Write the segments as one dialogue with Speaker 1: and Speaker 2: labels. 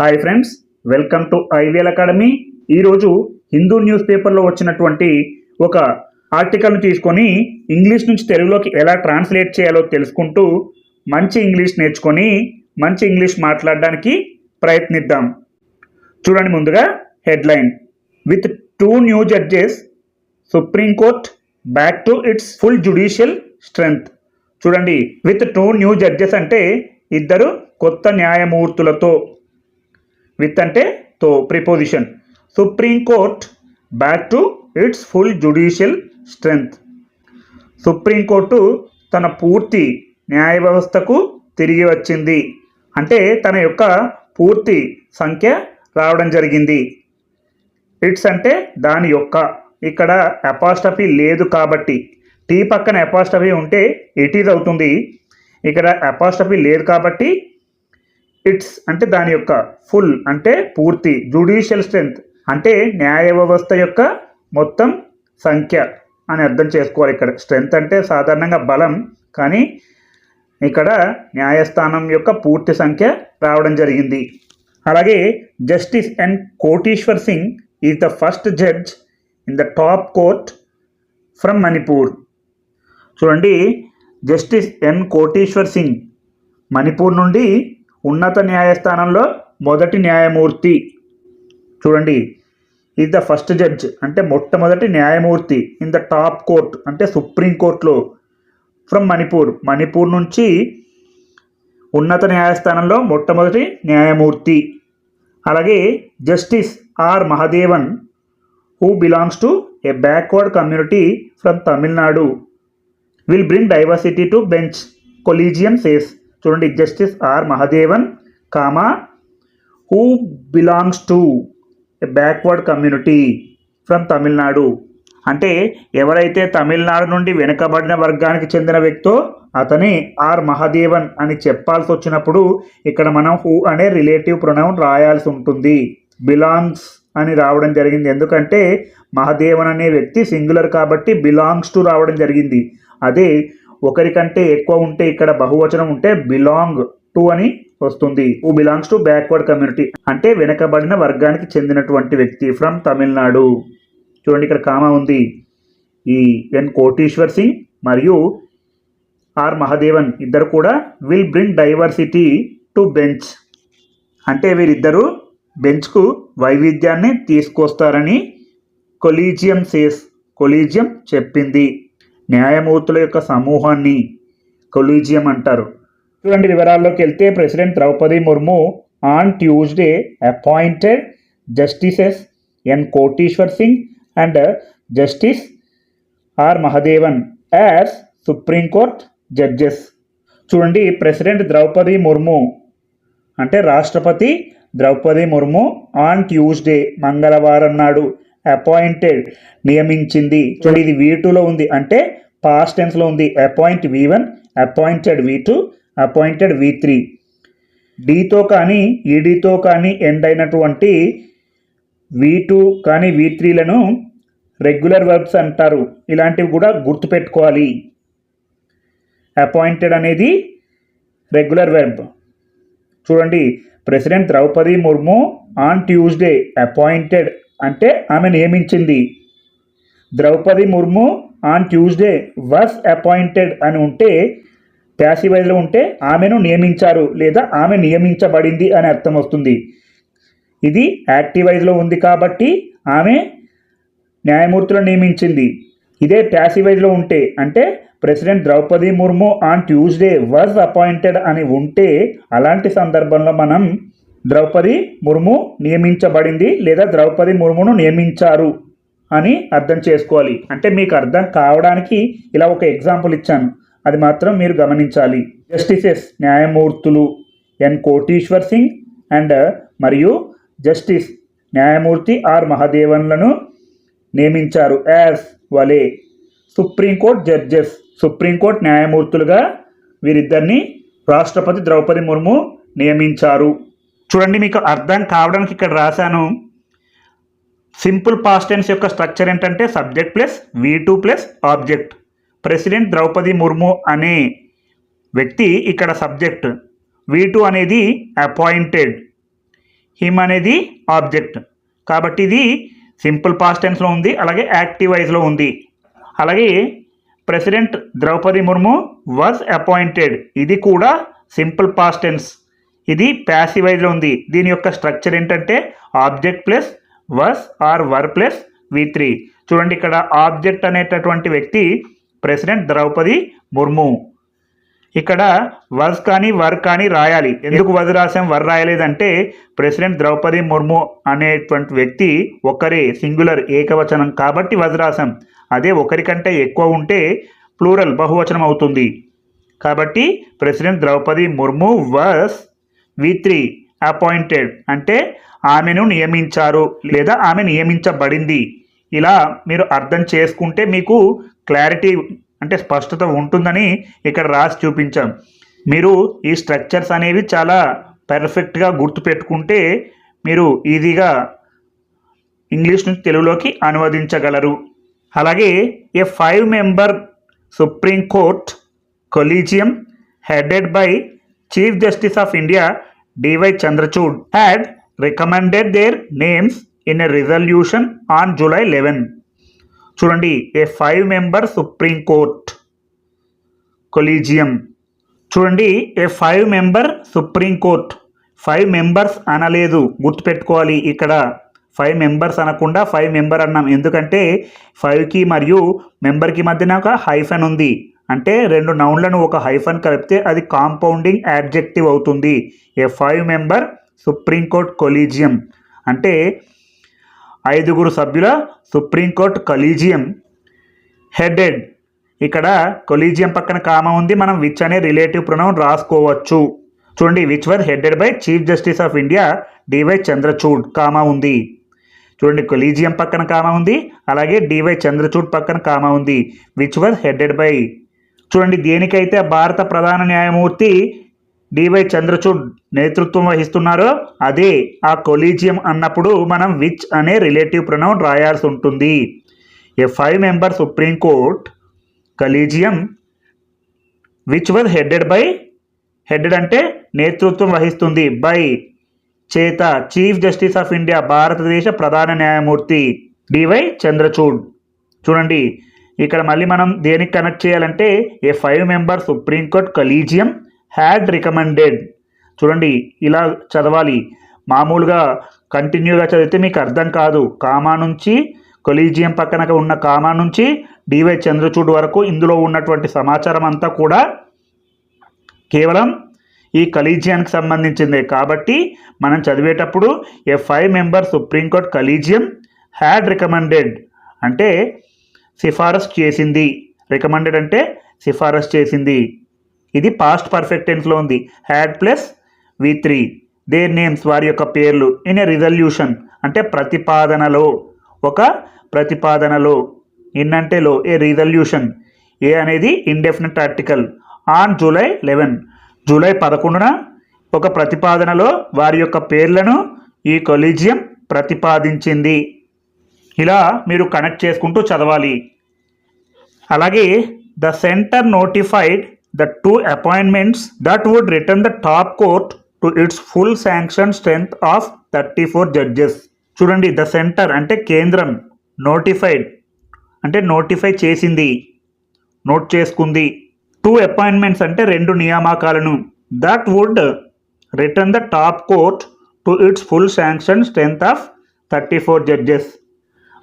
Speaker 1: Hi friends welcome to IVL academy. ఈరోజు Hindu news పేపర్లో వచ్చినటువంటి ఒక ఆర్టికల్ను తీసుకొని ఇంగ్లీష్ నుంచి తెలుగులోకి ఎలా ట్రాన్స్లేట్ చేయాలో తెలుసుకుంటూ మంచి ఇంగ్లీష్ నేర్చుకొని మంచి ఇంగ్లీష్ మాట్లాడడానికి ప్రయత్నిద్దాం. చూడండి ముందుగా headline. With two new judges Supreme Court back to its full judicial strength. చూడండి విత్ టూ న్యూ జడ్జెస్ అంటే ఇద్దరు కొత్త న్యాయమూర్తులతో విత్ అంటే తో preposition. Supreme Court back to its full judicial strength Supreme Court తన పూర్తి న్యాయ వ్యవస్థకు తిరిగి వచ్చింది. అంటే తన యొక్క పూర్తి సంఖ్య రావడం జరిగింది. ఇట్స్ అంటే దాని యొక్క. ఇక్కడ అపాస్టఫీ లేదు కాబట్టి. టీ పక్కన అపాస్టఫీ ఉంటే ఇట్ ఈజ్ అవుతుంది. ఇక్కడ అపాస్టఫీ లేదు కాబట్టి ఇట్స్ అంటే దాని యొక్క ఫుల్ అంటే పూర్తి జుడిషియల్ స్ట్రెంగ్త్ అంటే న్యాయ వ్యవస్థ యొక్క మొత్తం సంఖ్య అని అర్థం చేసుకోవాలి ఇక్కడ. స్ట్రెంగ్త్ అంటే సాధారణంగా బలం కానీ ఇక్కడ న్యాయస్థానం యొక్క పూర్తి సంఖ్య రావడం జరిగింది. అలాగే Justice N Kotiswar Singh is the first judge in the top court from Manipur చూడండి జస్టిస్ ఎన్ కోటీశ్వర్ సింగ్ మణిపూర్ నుండి ఉన్నత న్యాయస్థానంలో మొదటి న్యాయమూర్తి. చూడండి ఈజ్ ద ఫస్ట్ జడ్జ్ అంటే మొట్టమొదటి న్యాయమూర్తి ఇన్ ద టాప్ కోర్ట్ అంటే సుప్రీం కోర్టులో ఫ్రమ్ మణిపూర్ మణిపూర్ నుంచి ఉన్నత న్యాయస్థానంలో మొట్టమొదటి న్యాయమూర్తి. అలాగే Justice R Mahadevan who belongs to a backward community from Tamil Nadu will bring diversity to bench collegium says చూడండి Justice R Mahadevan comma who belongs to backward community from Tamil Nadu అంటే ఎవరైతే తమిళనాడు నుండి వెనుకబడిన వర్గానికి చెందిన వ్యక్తో అతని are Mahadevan అని చెప్పాల్సి వచ్చినప్పుడు ఇక్కడ మనం హూ అనే రిలేటివ్ ప్రొనౌన్ రాయాల్సి ఉంటుంది. బిలాంగ్స్ అని రావడం జరిగింది. ఎందుకంటే మహదేవన్ అనే వ్యక్తి సింగులర్ కాబట్టి బిలాంగ్స్ టు రావడం జరిగింది. అదే ఒకరికంటే ఎక్కువ ఉంటే ఇక్కడ బహువచనం ఉంటే బిలాంగ్ టు అని వస్తుంది. Who belongs to backward community అంటే వెనకబడిన వర్గానికి చెందినటువంటి వ్యక్తి ఫ్రమ్ తమిళనాడు చూడండి ఇక్కడ కామా ఉంది. ఈ ఎన్ కోటీశ్వర్ సింగ్ మరియు ఆర్ మహదేవన్ ఇద్దరు కూడా will bring diversity to bench అంటే వీరిద్దరూ బెంచ్కు వైవిధ్యాన్ని తీసుకొస్తారని కొలీజియం సేస్ కొలీజియం చెప్పింది. న్యాయమూర్తుల యొక్క సమూహాన్ని కొలీజియం అంటారు. చూడండి వివరాల్లోకి వెళ్తే President Droupadi Murmu on Tuesday appointed Justices N Kotiswar Singh and Justice R Mahadevan as Supreme Court judges. చూడండి ప్రెసిడెంట్ ద్రౌపది ముర్ము అంటే రాష్ట్రపతి ద్రౌపది ముర్ము ఆన్ ట్యూస్డే మంగళవారం నాడు అపాయింటెడ్ నియమించింది. చూడండి ఇది వి టూలో ఉంది. అంటే పాస్ట్ టెన్స్లో ఉంది. Appoint V one appointed V two appointed V three డీతో కానీ ఈడీతో కానీ ఎండ్ అయినటువంటి వి టూ కానీ వి త్రీలను రెగ్యులర్ వర్బ్స్ అంటారు. ఇలాంటివి కూడా గుర్తుపెట్టుకోవాలి. అపాయింటెడ్ అనేది రెగ్యులర్ వెర్బ్ చూడండి President Droupadi Murmu on Tuesday appointed అంటే ఆమె నియమించింది. Droupadi Murmu on Tuesday was appointed అని ఉంటే ప్యాసివైజ్లో ఉంటే ఆమెను నియమించారు లేదా ఆమె నియమించబడింది అని అర్థం వస్తుంది. ఇది యాక్టివైజ్లో ఉంది కాబట్టి ఆమె న్యాయమూర్తులను నియమించింది. ఇదే ప్యాసివైజ్లో ఉంటే అంటే President Droupadi Murmu on Tuesday was appointed అని ఉంటే అలాంటి సందర్భంలో మనం ద్రౌపది ముర్ము నియమించబడింది లేదా ద్రౌపది ముర్మును నియమించారు అని అర్థం చేసుకోవాలి. అంటే మీకు అర్థం కావడానికి ఇలా ఒక ఎగ్జాంపుల్ ఇచ్చాను. అది మాత్రం మీరు గమనించాలి. జస్టిసెస్ న్యాయమూర్తులు ఎన్ కోటీశ్వర్ సింగ్ అండ్ మరియు జస్టిస్ న్యాయమూర్తి ఆర్ మహదేవన్లను నియమించారు యాజ్ వలే Supreme Court judges Supreme Court న్యాయమూర్తులుగా వీరిద్దరిని రాష్ట్రపతి ద్రౌపది ముర్ము నియమించారు. చూడండి మీకు అర్థం కావడానికి ఇక్కడ రాశాను. సింపుల్ పాస్ట్ టెన్స్ యొక్క స్ట్రక్చర్ ఏంటంటే subject plus V two plus object. President Droupadi Murmu అనే వ్యక్తి ఇక్కడ సబ్జెక్ట్. వి టూ అనేది అపాయింటెడ్. హిమ్ అనేది ఆబ్జెక్ట్. కాబట్టి ఇది సింపుల్ పాస్ట్ టెన్స్లో ఉంది అలాగే యాక్టివ్ వైజ్లో ఉంది. అలాగే President Droupadi Murmu was appointed. ఇది కూడా సింపుల్ పాస్ట్ టెన్స్. ఇది ప్యాసివైజ్లో ఉంది. దీని యొక్క స్ట్రక్చర్ ఏంటంటే object plus was or were plus V three చూడండి ఇక్కడ ఆబ్జెక్ట్ అనేటటువంటి వ్యక్తి ప్రెసిడెంట్ ద్రౌపది ముర్ము. ఇక్కడ వర్స్ కానీ వర్ కానీ రాయాలి. ఎందుకు వజ్ రాసాం? వర్ రాయలేదంటే ప్రెసిడెంట్ ద్రౌపది ముర్ము అనేటువంటి వ్యక్తి ఒకరే సింగులర్ ఏకవచనం కాబట్టి వజ్ రాసాం. అదే ఒకరికంటే ఎక్కువ ఉంటే ప్లూరల్ బహువచనం అవుతుంది. కాబట్టి ప్రెసిడెంట్ ద్రౌపది ముర్ము వస్ వి త్రీ అపాయింటెడ్ అంటే ఆమెను నియమించారు లేదా ఆమె నియమించబడింది. ఇలా మీరు అర్థం చేసుకుంటే మీకు క్లారిటీ అంటే స్పష్టత ఉంటుందని ఇక్కడ రాసి చూపించాం. మీరు ఈ స్ట్రక్చర్స్ అనేవి చాలా పర్ఫెక్ట్గా గుర్తుపెట్టుకుంటే మీరు ఈజీగా ఇంగ్లీష్ నుంచి తెలుగులోకి అనువదించగలరు. అలాగే a five member Supreme Court collegium headed by Chief Justice of India DY Chandrachud had recommended their names in a resolution on July eleven చూడండి a five member Supreme Court collegium చూడండి a five member Supreme Court five members అనలేదు. గుర్తుపెట్టుకోవాలి ఇక్కడ. Five members అనకుండా five member అన్నాం. ఎందుకంటే ఫైవ్కి మరియు మెంబర్కి మధ్యన ఒక హైఫెన్ ఉంది. అంటే రెండు నౌన్లను ఒక హైఫన్ కలిపితే అది కాంపౌండింగ్ యాడ్జెక్టివ్ అవుతుంది. A five member Supreme Court collegium. అంటే ఐదుగురు సభ్యుల సుప్రీంకోర్టు కొలీజియం. హెడెడ్. ఇక్కడ కొలీజియం పక్కన కామ ఉంది. మనం విచ్ అనే రిలేటివ్ ప్రొనౌన్ రాసుకోవచ్చు. చూడండి which were headed by Chief Justice of India DY Chandrachud comma ఉంది. చూడండి కొలీజియం పక్కన కామ ఉంది. అలాగే డివై చంద్రచూడ్ పక్కన కామ ఉంది. విచ్ వర్ హెడెడ్ బై చూడండి దేనికైతే భారత ప్రధాన న్యాయమూర్తి డివై చంద్రచూడ్ నేతృత్వం వహిస్తున్నారో అదే ఆ కొలీజియం అన్నప్పుడు మనం విచ్ అనే రిలేటివ్ ప్రొనౌన్ రాయాల్సి ఉంటుంది. A five member Supreme Court which was headed by headed అంటే నేతృత్వం వహిస్తుంది బై చేత చీఫ్ జస్టిస్ ఆఫ్ ఇండియా భారతదేశ ప్రధాన న్యాయమూర్తి డివై చంద్రచూడ్. చూడండి ఇక్కడ మళ్ళీ మనం దేనికి కనెక్ట్ చేయాలంటే a five member Supreme Court collegium had recommended చూడండి ఇలా చదవాలి. మామూలుగా కంటిన్యూగా చదివితే మీకు అర్థం కాదు. కామా నుంచి కొలీజియం పక్కన ఉన్న కామా నుంచి డివై చంద్రచూడ్ వరకు ఇందులో ఉన్నటువంటి సమాచారం అంతా కూడా కేవలం ఈ కలీజియానికి సంబంధించిందే. కాబట్టి మనం చదివేటప్పుడు a five member Supreme Court collegium had recommended అంటే సిఫారసు చేసింది. రికమెండెడ్ అంటే సిఫారసు చేసింది. ఇది పాస్ట్ పర్ఫెక్ట్ టెన్స్లో ఉంది. Had plus V three their names వారి యొక్క పేర్లు. ఇన్ ఎ రిజల్యూషన్ అంటే ప్రతిపాదనలో. ఒక ప్రతిపాదనలో. ఇన్ అంటే లో. ఏ రిజల్యూషన్ ఏ అనేది indefinite article on July eleven July పదకొండున ఒక ప్రతిపాదనలో వారి యొక్క పేర్లను ఈ కొలీజియం ప్రతిపాదించింది. ఇలా మీరు కనెక్ట్ చేసుకుంటూ చదవాలి. అలాగే the centre notified the two appointments that would return the top court to its full sanction strength of thirty four judges చూడండి ద సెంటర్ అంటే కేంద్రం నోటిఫైడ్ అంటే నోటిఫై చేసింది నోట్ చేసుకుంది. టూ అపాయింట్మెంట్స్ అంటే రెండు నియామకాలను that would return the top court to its full sanction strength of thirty four judges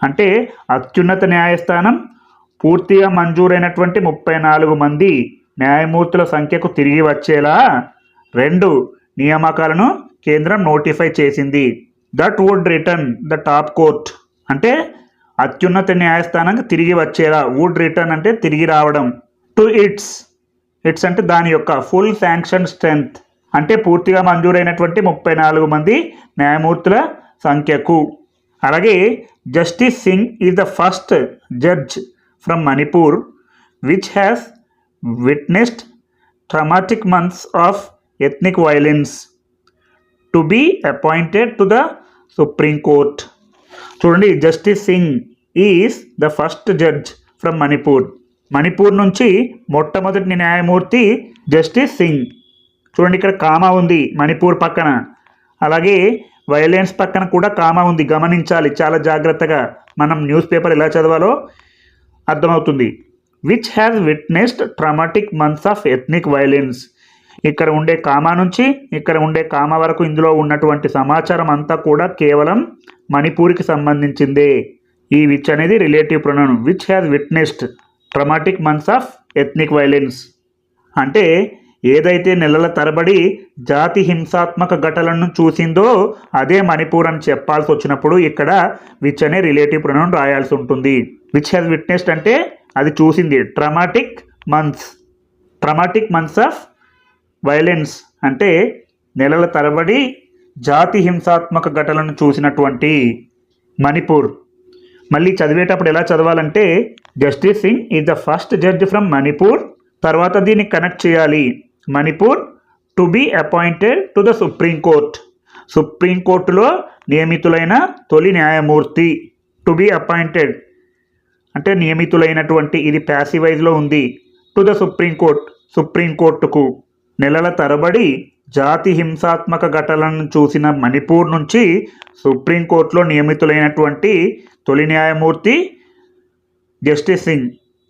Speaker 1: అంటే అత్యున్నత న్యాయస్థానం పూర్తిగా మంజూరైనటువంటి ముప్పై నాలుగు మంది న్యాయమూర్తుల సంఖ్యకు తిరిగి వచ్చేలా రెండు నియామకాలను కేంద్రం నోటిఫై చేసింది. That would return the top court. అంటే అత్యున్నత న్యాయస్థానానికి తిరిగి వచ్చేలా వుడ్ రిటర్న్ అంటే తిరిగి రావడం. To it's. ఇట్స్ అంటే దాని యొక్క ఫుల్ శాంక్షన్ స్ట్రెంగ్త్. అంటే పూర్తిగా మంజూరైనటువంటి ముప్పై నాలుగు మంది న్యాయమూర్తుల సంఖ్యకు. అలాగే Justice Singh is the first judge from Manipur which has witnessed traumatic months of ethnic violence to be appointed to the Supreme Court చూడండి Justice Singh is the first judge from Manipur. Manipur నుంచి మొట్టమొదటి న్యాయమూర్తి justice Singh. చూడండి ఇక్కడ comma ఉంది మణిపూర్ పక్కన. అలాగే violence పక్కన కూడా కామా ఉంది. గమనించాలి. చాలా జాగ్రత్తగా మనం న్యూస్ పేపర్ ఎలా చదవాలో అర్థమవుతుంది. Which has witnessed traumatic months of ethnic violence ఇక్కడ ఉండే కామా నుంచి ఇక్కడ ఉండే కామా వరకు ఇందులో ఉన్నటువంటి సమాచారం అంతా కూడా కేవలం మణిపూర్కి సంబంధించిందే. ఈ విచ్ అనేది relative pronoun which has witnessed traumatic months of ethnic violence అంటే ఏదైతే నెలల తరబడి జాతి హింసాత్మక ఘటనలను చూసిందో అదే మణిపూర్ అని చెప్పాల్సి వచ్చినప్పుడు ఇక్కడ విచ్ అనే రిలేటివ్ ప్రొనౌన్ రాయాల్సి ఉంటుంది. విచ్ హ్యాస్ విట్నెస్డ్ అంటే అది చూసింది. Traumatic months traumatic months of violence అంటే నెలల తరబడి జాతి హింసాత్మక ఘటనలను చూసినటువంటి మణిపూర్. మళ్ళీ చదివేటప్పుడు ఎలా చదవాలంటే Justice Singh is the first judge from Manipur తర్వాత దీన్ని కనెక్ట్ చేయాలి. Manipur to be appointed to the Supreme Court Supreme కోర్టులో నియమితులైన తొలి న్యాయమూర్తి టు బీ అపాయింటెడ్ అంటే నియమితులైనటువంటి ఇది ప్యాసివైజ్లో ఉంది. To the Supreme Court Supreme కోర్టుకు నెలల తరబడి జాతి హింసాత్మక ఘటనలను చూసిన మణిపూర్ నుంచి సుప్రీంకోర్టులో నియమితులైనటువంటి తొలి న్యాయమూర్తి Justice Singh.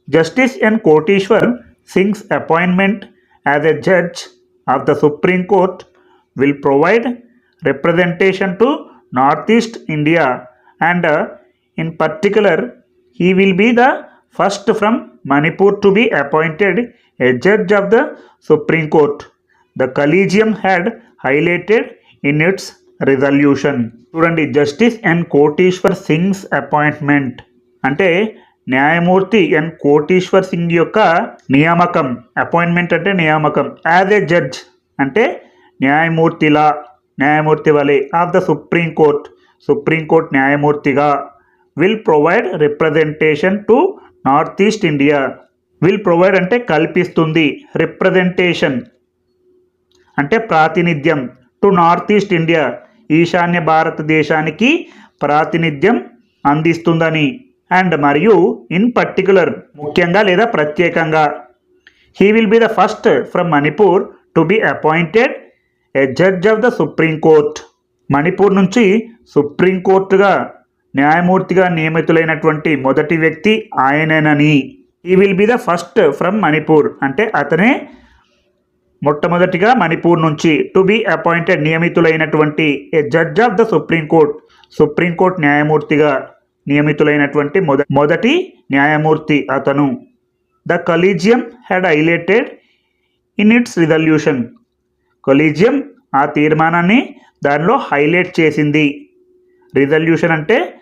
Speaker 1: Justice N Koteshwar Singh's appointment as a judge of the Supreme Court will provide representation to North East India and in particular he will be the first from Manipur to be appointed a judge of the Supreme Court. The collegium had highlighted in its resolution. చూడండి Justice N Koteshwar Singh's appointment అంటే న్యాయమూర్తి ఎన్ కోటీశ్వర్ సింగ్ యొక్క నియామకం appointment అంటే నియామకం. As a judge అంటే న్యాయమూర్తిలా న్యాయమూర్తి వలె ఆఫ్ ద సుప్రీం కోర్ట్. సుప్రీంకోర్టు న్యాయమూర్తిగా. Will provide representation to North East India will provide అంటే కల్పిస్తుంది. రిప్రజెంటేషన్ అంటే ప్రాతినిధ్యం టు నార్త్ ఈస్ట్ ఇండియా ఈశాన్య భారతదేశానికి ప్రాతినిధ్యం అందిస్తుందని. అండ్ మరియు ఇన్ పర్టికులర్ ముఖ్యంగా లేదా ప్రత్యేకంగా. He will be the first from Manipur to be appointed a judge of the Supreme Court Manipur నుంచి సుప్రీంకోర్టుగా న్యాయమూర్తిగా నియమితులైనటువంటి మొదటి వ్యక్తి ఆయనేనని. ఈ will be the first from Manipur అంటే అతనే మొట్టమొదటిగా మణిపూర్ నుంచి to be appointed నియమితులైనటువంటి a judge of the Supreme Court supreme court న్యాయమూర్తిగా. నియమితులైనటువంటి మొద మొదటి న్యాయమూర్తి అతను. The collegium had highlighted in its resolution. Collegium ఆ తీర్మానాన్ని దానిలో హైలైట్ చేసింది. రిజల్యూషన్ అంటే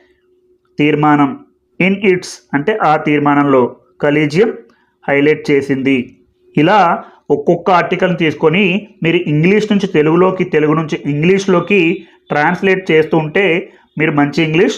Speaker 1: తీర్మానం. ఇన్ ఇట్స్ అంటే ఆ తీర్మానంలో కలీజియం హైలైట్ చేసింది. ఇలా ఒక్కొక్క ఆర్టికల్ని తీసుకొని మీరు ఇంగ్లీష్ నుంచి తెలుగులోకి తెలుగు నుంచి ఇంగ్లీష్లోకి ట్రాన్స్లేట్ చేస్తూ ఉంటే మీరు మంచి ఇంగ్లీష్